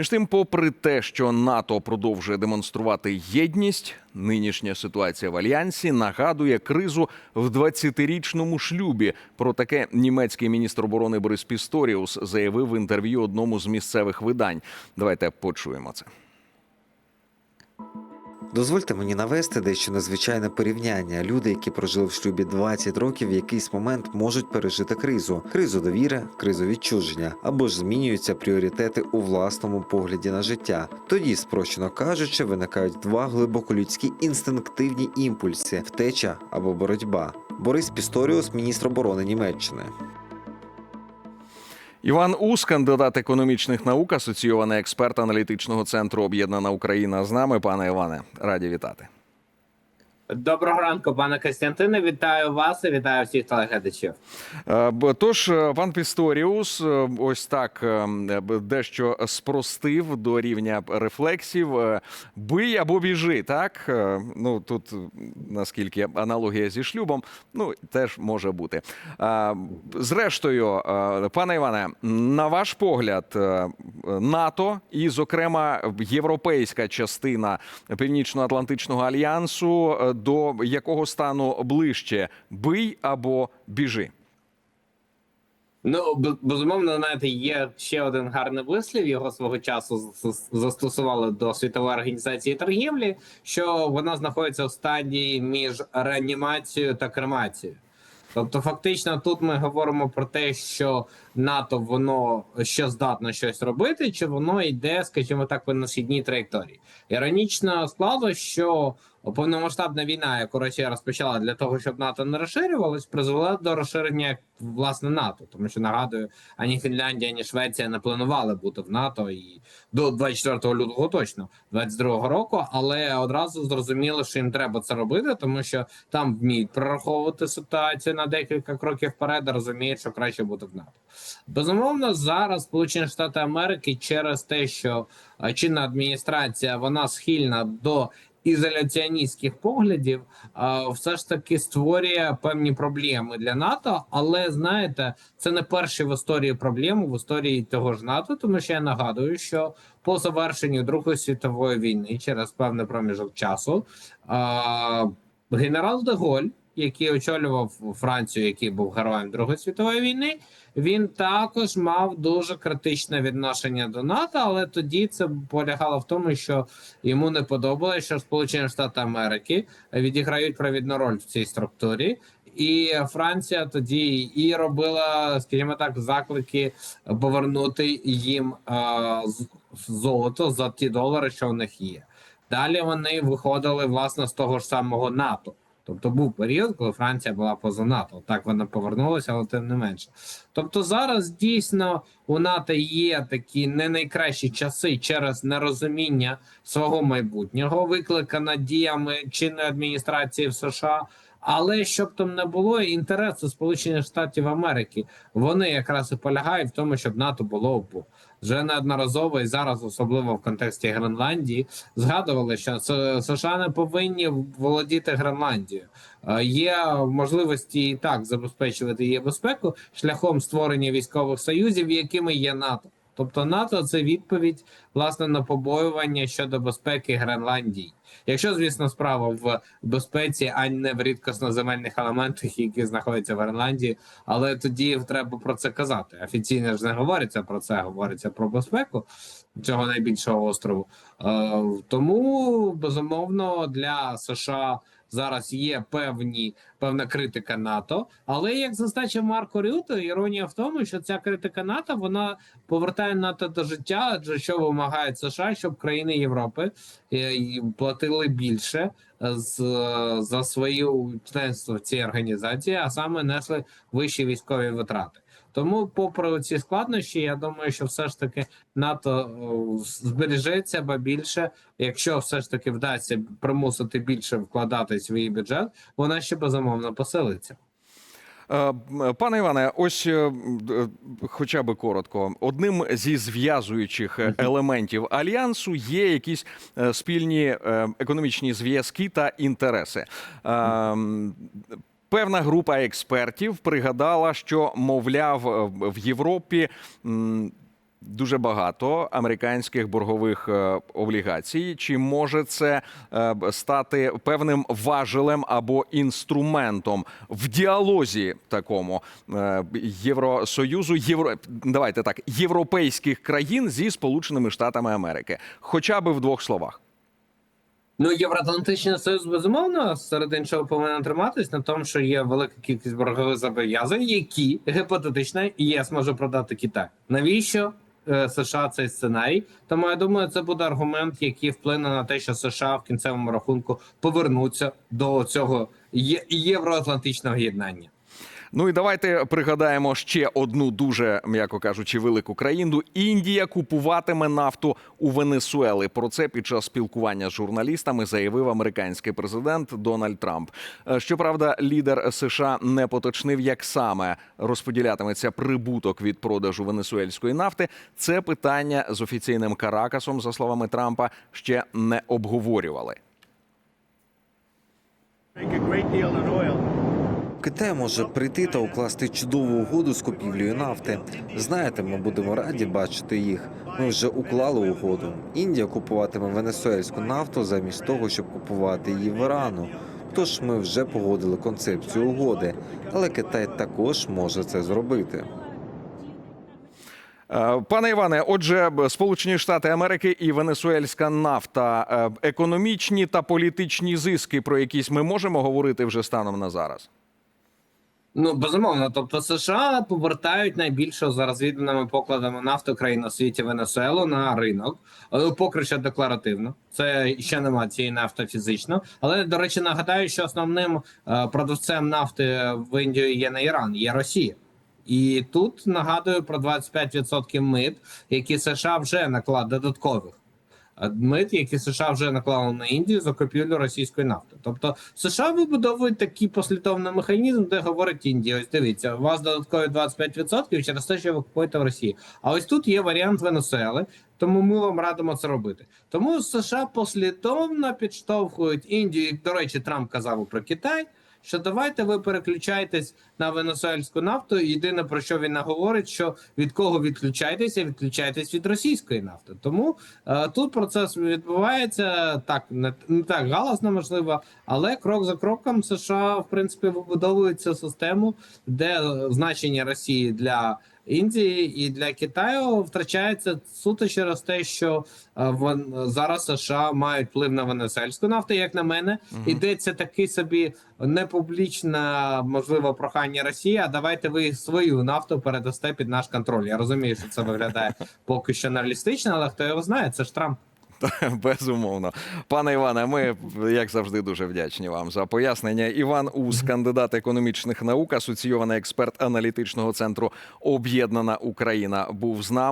Між тим, попри те, що НАТО продовжує демонструвати єдність, нинішня ситуація в альянсі нагадує кризу в 20-річному шлюбі. Про таке німецький міністр оборони Борис Пісторіус заявив в інтерв'ю одному з місцевих видань. Давайте почуємо це. Дозвольте мені навести дещо незвичайне порівняння. Люди, які прожили в шлюбі 20 років, в якийсь момент можуть пережити кризу, кризу довіри, кризу відчуження, або ж змінюються пріоритети у власному погляді на життя. Тоді, спрощено кажучи, виникають два глибоколюдські інстинктивні імпульси: втеча або боротьба. Борис Пісторіус, міністр оборони Німеччини. Іван Ус, кандидат економічних наук, асоційований експерт аналітичного центру Об'єднана Україна. З нами, пане Іване, раді вітати. Доброго ранку, пане Костянтине. Вітаю вас і вітаю всіх телеглядачів. Е, Тож е, пан Пісторіус е, ось так е, дещо спростив до рівня рефлексів. Е, Бий або біжи, так? Е, Ну тут е, наскільки аналогія зі шлюбом, ну теж може бути. Е, Зрештою, е, пане Іване, на ваш погляд, е, НАТО і, зокрема, європейська частина Північно-Атлантичного альянсу е, до якого стану ближче бий або біжи? Ну безумовно, знаєте, є ще один гарний вислів. Його свого часу застосували до світової організації торгівлі, що вона знаходиться в стадії між реанімацією та кремацією. Тобто, фактично, тут ми говоримо про те, що НАТО воно ще здатно щось робити, чи воно йде, скажімо так, по насідній траєкторії. Іронічно склалося, що повномасштабна війна, яку Росія розпочала для того, щоб НАТО не розширювалось, призвела до розширення власне НАТО. Тому що нагадую, ані Фінляндія, ані Швеція не планували бути в НАТО і до 24 лютого точно 22 року, але одразу зрозуміли, що їм треба це робити, тому що там вміють прораховувати ситуацію на декілька кроків вперед, розуміють, що краще бути в НАТО. Безумовно, зараз Сполучені Штати Америки через те, що е, чинна адміністрація вона схильна до ізоляціоністських поглядів, все ж таки створює певні проблеми для НАТО. Але знаєте, це не перші в історії проблеми в історії того ж НАТО, тому що я нагадую, що по завершенню Другої світової війни через певний проміжок часу генерал де Голь, який очолював Францію, який був героєм Другої світової війни, він також мав дуже критичне відношення до НАТО, але тоді це полягало в тому, що йому не подобалося, що Сполучені Штати Америки відіграють провідну роль в цій структурі. І Франція тоді і робила, скажімо так, заклики повернути їм е, золото за ті долари, що в них є. Далі вони виходили власне з того ж самого НАТО. Тобто був період, коли Франція була поза НАТО. Так вона повернулася, але тим не менше. Тобто зараз дійсно у НАТО є такі не найкращі часи через нерозуміння свого майбутнього, викликана діями чинної адміністрації в США. Але щоб там не було інтереси Сполучених Штатів Америки, вони якраз і полягають в тому, щоб НАТО було обох. Вже неодноразово і зараз, особливо в контексті Гренландії, згадували, що США не повинні володіти Гренландією. Е, Є можливості і так забезпечувати її безпеку шляхом створення військових союзів, якими є НАТО. Тобто НАТО це відповідь власне на побоювання щодо безпеки Гренландії. Якщо, звісно, справа в безпеці, а не в рідкосноземельних елементах, які знаходяться в Гренландії, але тоді треба про це казати. Офіційно ж не говориться про це, говориться про безпеку цього найбільшого острову. Е, тому безумовно для США зараз є певні певна критика НАТО. Але як зазначив Марко Рюто, іронія в тому, що ця критика НАТО вона повертає НАТО до життя, адже що вимагають США, щоб країни Європи е, платили більше е, з за своє членство в цій організації, а саме несли вищі військові витрати. Тому, попри ці складнощі, я думаю, що все ж таки НАТО збережеться, ба більше, якщо все ж таки вдасться примусити більше вкладати свій бюджет, вона ще безумовно посилиться. Е, Пане Іване, ось е, е, хоча би коротко, одним зі зв'язуючих е, елементів альянсу є якісь е, спільні е, економічні зв'язки та інтереси. Певна група експертів пригадала, що мовляв е, в Європі дуже багато американських боргових е, облігацій. Чи може це е, стати певним важелем або інструментом в діалозі такому Євросоюзу, євро давайте так, європейських країн зі Сполученими Штатами Америки, хоча б в двох словах? Ну, Євроатлантичний союз безумовно серед іншого повинен триматись на тому, що є велика кількість боргових зобов'язань, які гіпотетично ЄС може продати Китай. Навіщо е, США цей сценарій? Тому я думаю, це буде аргумент, який вплине на те, що США в кінцевому рахунку повернуться до цього євроатлантичного єднання. Ну і давайте пригадаємо ще одну дуже, м'яко кажучи, велику країну. Індія купуватиме нафту у Венесуели. Про це під час спілкування з журналістами заявив американський президент Дональд Трамп. Е, Щоправда, лідер США не поточнив, як саме розподілятиметься прибуток від продажу венесуельської нафти. Це питання з офіційним Каракасом, за словами Трампа, ще не обговорювали. make a great deal in oil. Китай може прийти та укласти чудову угоду з купівлею нафти. Знаєте, ми будемо раді бачити їх. Ми вже уклали угоду. Індія купуватиме венесуельську нафту замість того, щоб купувати її в Ірану. Тож ми вже погодили концепцію угоди, але Китай також може це зробити. Е, Пане Іване, отже, Сполучені Штати Америки і венесуельська нафта, е, економічні та політичні зиски, про якісь ми можемо говорити вже станом на зараз. Ну безумовно, тобто США повертають найбільше за розвідданими покладами нафти країн у світі Венесуелу на ринок, поки що декларативно. Це ще немає цієї нафти фізично. Але до речі, нагадаю, що основним е, продавцем нафти в Індію є не Іран, є Росія. І тут нагадую про 25% мит, які США вже наклад додаткових. Мит, які США вже наклали на Індію за купівлю російської нафти. Тобто США вибудовують такий послідовний механізм, де говорить Індія: ось дивіться, у вас додаткові 25% через те, що ви купуєте в Росії. А ось тут є варіант Венесуели, тому ми вам радимо це робити. Тому США послідовно підштовхують Індію. До речі, Трамп казав про Китай. Що давайте ви переключаєтесь на венесуельську нафту. Єдине про що він наговорить, що від кого відключаєтеся, відключаєтесь від російської нафти. Тому е, тут процес відбувається так, не, не так галасно, можливо, але крок за кроком США в принципі вибудовують цю систему, де е, значення Росії для Індії і для Китаю втрачається суто через те, що е, вон- зараз США мають вплив на венесельську нафту, як на мене, ідеться такий собі непублічне, можливо, прохання Росії. А давайте ви свою нафту передасте під наш контроль. Я розумію, що це виглядає поки що нереалістично, але хто його знає, це ж Трамп. Безумовно, пане Іване, ми як завжди дуже вдячні вам за пояснення. Іван Ус, кандидат економічних наук, асоційований експерт аналітичного центру Об'єднана Україна, був з нами.